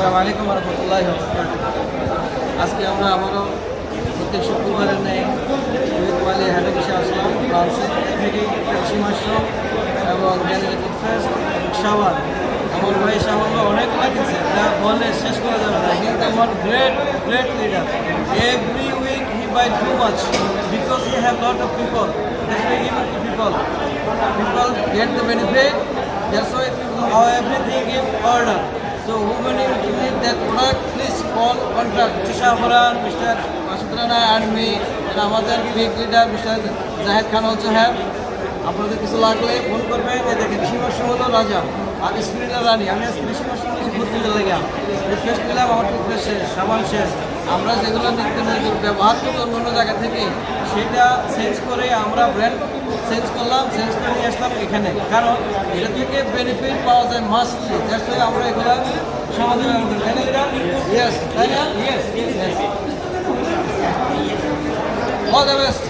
আসসালামু আলাইকুম রহমতুল্লাহ আজকে আমরা আবারও প্রত্যেক শুক্রবারের নেই হেড অফিসে আসলাম। ফ্রান্সে থেকে কৃষি মাশরুম এবং জেনারেটিভ ফেস্ট সাবান আমার ভাই সাবান অনেক লাগিয়েছে যা বলে শেষ করা যাবে না। কিন্তু আমার great great leader every week he buy too much because he have lot of people that's why to people people. Get the benefit. That's why how everything is order. So who will need that product, please call contract Tisha Faran, Mr. Masudrana and me and আমাদের big leader mister Zahed Khan also have. আপনাদের কিছু লাগলে phone করবেন এই দেখেন সীমা সুমন রাজা আর স্প্রিলা রানী আমি আজকে সীমা সুমন ঘুরতে লেগে টুথপেস্ট পেলাম আমার টুথপেস্ট শেষ সামান শেষ আমরা যেগুলো নৈমিক ব্যবহার করতো অন্য জায়গা থেকে, সেটা চেঞ্জ করে আমরা ব্র্যান্ড চেঞ্জ করলাম চেঞ্জ করে নিয়ে আসলাম এখানে। কারণ এটা থেকে বেনিফিট পাওয়া যায় মাস্টলি দ্যাটস আমরা এগুলো সমাধান করতে তাই না yes yes all the best